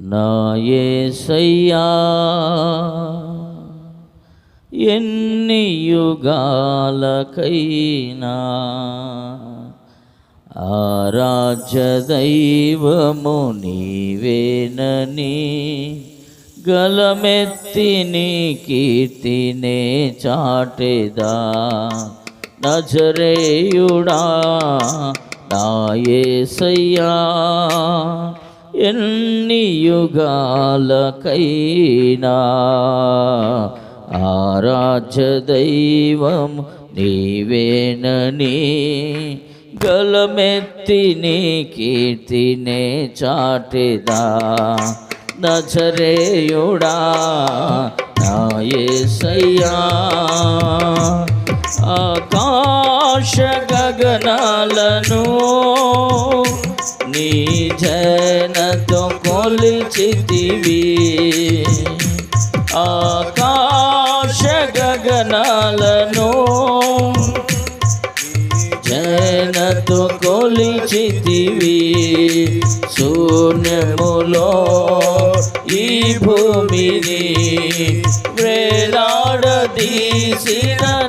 నా ఎన్ని యుగాలకైనా ఆరాధ్య నీవేనని గలమెత్తి నీ కీర్తినే చాటెదా. నజరేయుడా నా ఎన్ని యుగాలకైనా ఆరాధ్య దైవం నీవేనని గలమెత్తి నీ కీర్తినే చాటిదా. నచరేయుడా నాయసయ్యా ఆకాశ గగనాలను నీ జనతో కొలిచితివి ఆకాశ గగనాలను జనతో కొలిచితివి శూన్యములో ఈ భూమిని వేలాడదీసిన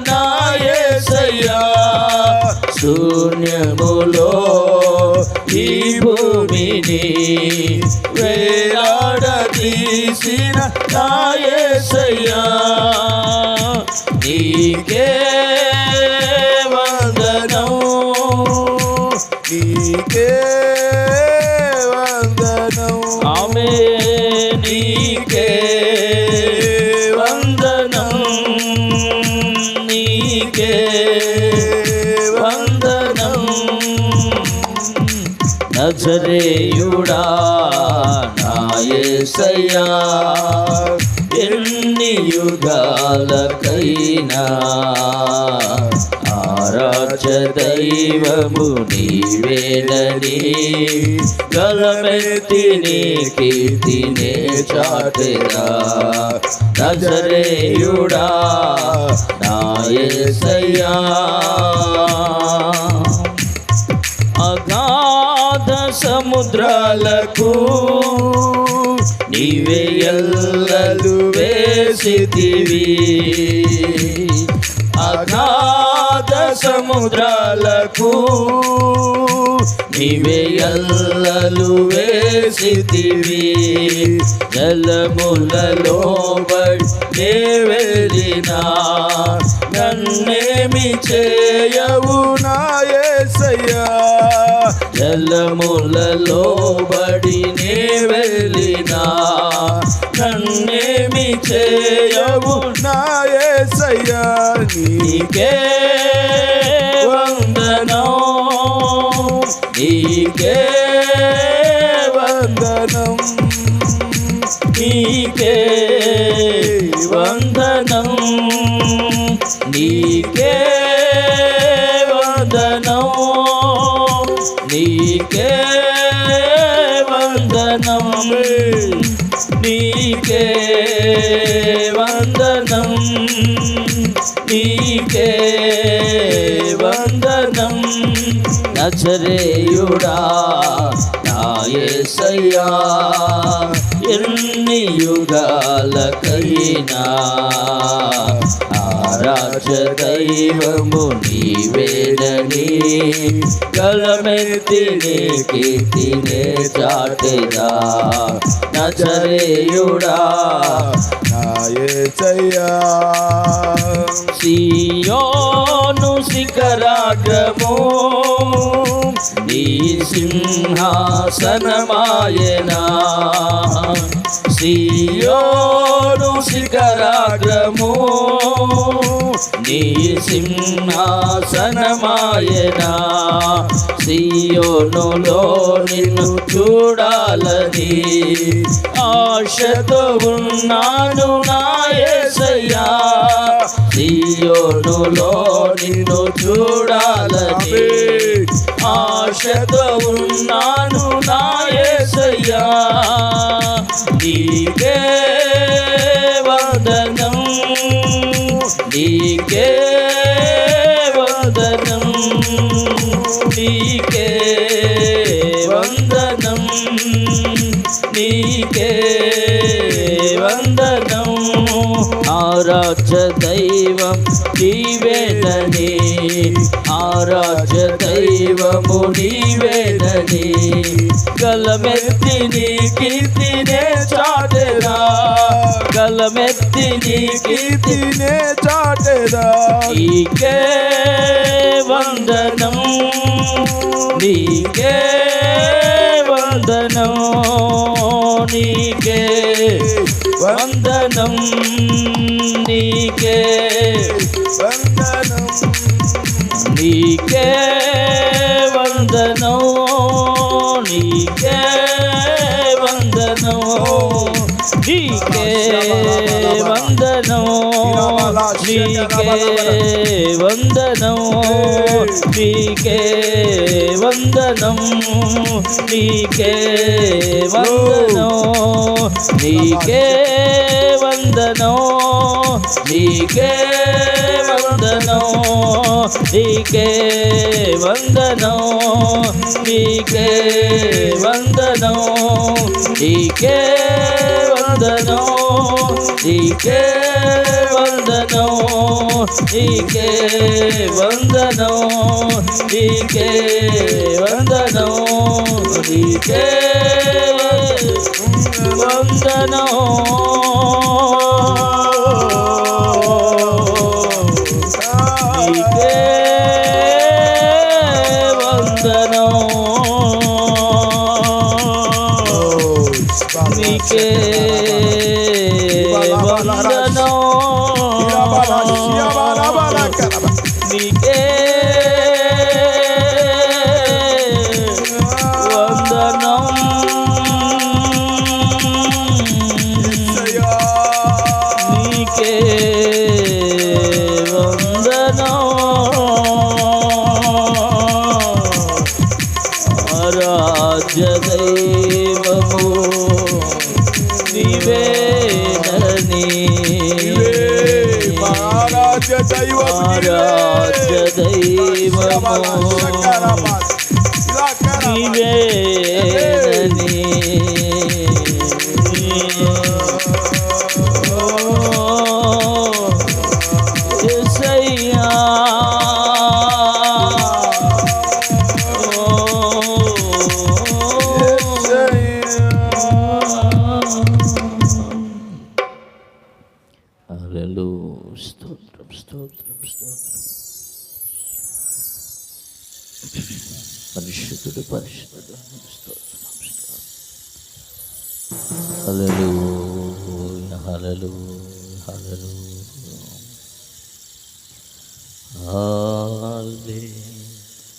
నాయసయ్యా. శూన్యములో ఈ భూమిని వేలాడదీసిన నాయసయ్యా నీకే వందనం. నీకే వందనం. ఆమె నీకే ఎన్ని యుగాలకైనా ఆరాచ దైవము నీవేనని గలమెత్తి నీ కీర్తినే చాటెదా నజరేయుడా నాయసయ్యా. అగాధ సముద్రాలకు నీవే ఎల్లలు వేసితివి. అగాధ సముద్రాలకు నీవే ఎల్లలు వేసితివి. జలములలో బడే నన్నేమి చేయవు నాయ జలములలో బడి నే వెళ్ళినా నన్నేమి చేయవు. నా యేసయ్యా నీకే వందనం. నీకే వందనం. నీకే వందనం. నీకే వందనం నీకే వందనం. నచరేయుడా నాయసయ్యా ఎన్ని యుగాలకైనా ఆరాజ దైవము నీవేనని గలమెత్తి నీ కీర్తినే చాటెదా నచరేయుడా సియోను శిఖరాగ్రము నీ సింహాసనమాయనా సియోను శిఖరాగ్రము నీ సింహాసనమాయనా సియోనులో నిన్ను చూడాలని ఆశతో ఉన్నాను నాయసయ్యా సియోనులో నిన్ను చూడాలని ఆశతో ఉన్నాను నాయసయ్యా నీకే నీకే వదనం నీకే నీవేదని ఆరాధ్య దైవము నీవేదని కలమెత్తి నీ కీర్తినే చాటరా కలమెత్తి నీ కీర్తినే చాటరా నీకే వందనం నీకే వందనం నీకే. వందనం నీకే. వందనం నీకే నీకే వందనం నీకే వందనం నీకే వందనం నీకే వందనం నీకే వందనం నీకే వందనం నీకే వందనం నీకే వందనం నీకే వందనం. ಈಕೆ ವಂದನೋ ಈಕೆ ವಂದನೋ ಈಕೆ ವಂದನೋ. Vive పరిశుద్ధుడు పరిశుద్ధుడు హలలు హలలు హలలు హాలే